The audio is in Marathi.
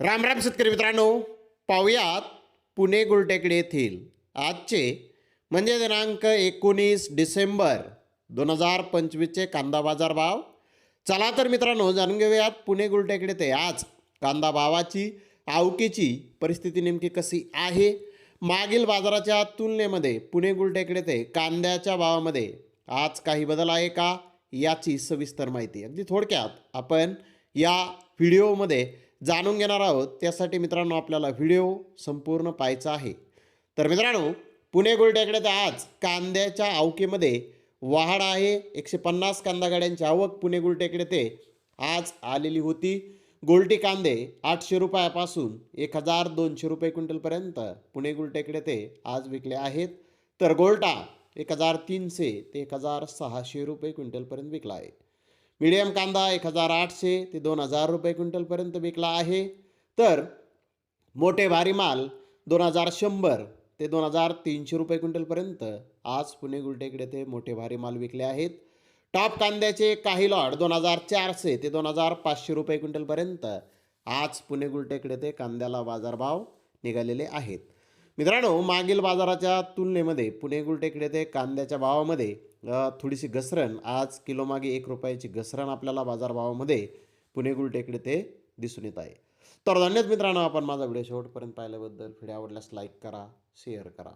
राम राम शेतकरी मित्रांनो पाहुयात पुणे गुलटेकडे येथील आजचे म्हणजे दिनांक एकोणीस डिसेंबर दोन हजार पंचवीसचे कांदा बाजार भाव. चला तर मित्रांनो जाणून घेऊयात पुणे गुलटेकडे ते आज कांदा भावाची आवकीची परिस्थिती नेमकी कशी आहे? मागील बाजाराच्या तुलनेमध्ये पुणे गुलटेकडे ते कांद्याच्या भावामध्ये आज काही बदल आहे का? याची सविस्तर माहिती अगदी थोडक्यात आपण या व्हिडिओमध्ये जाणून घेणार आहोत. त्यासाठी मित्रांनो आपल्याला व्हिडिओ संपूर्ण पाहायचा आहे. तर मित्रांनो पुणे गोल्ड्याकडे तर आज कांद्याच्या आवकेमध्ये वाढ आहे. एकशे पन्नास कांदा गाड्यांची आवक पुणे गुलटेकडे ते आज आलेली होती गोल्टी कांदे आठशे रुपयापासून एक हजार दोनशे रुपये क्विंटलपर्यंत पुणे गुलटेकडे ते आज विकले आहेत. तर गोल्टा एक हजार तीनशे ते एक हजार सहाशे रुपये क्विंटलपर्यंत विकला आहे. मीडियम कांदा एक हजार आठशे ते दोन हजार रुपये क्विंटलपर्यंत विकला आहे. तर मोठे भारी माल दोन हजार शंभर ते दोन हजार तीनशे रुपये क्विंटलपर्यंत आज पुणे गुलटेकडे ते मोठे भारी माल विकले आहेत. टॉप कांद्याचे काही लॉट दोन हजार चारशे ते दोन हजार पाचशे रुपये क्विंटलपर्यंत आज पुणे गुलटेकडे ते कांद्याला बाजारभाव निघालेले आहेत. मित्रांनो मागील बाजाराच्या तुलनेमध्ये पुणे गुलटेकडे ते कांद्याच्या भावामध्ये थोडीशी घसरण. आज किलोमागे एक रुपयाची घसरण आपल्याला बाजारभावामध्ये पुणे गुलटेकडे ते दिसून येत आहे. तर धन्यवाद मित्रांनो आपण माझा व्हिडिओ शेवटपर्यंत पाहिल्याबद्दल. व्हिडिओ आवडल्यास लाईक करा शेअर करा.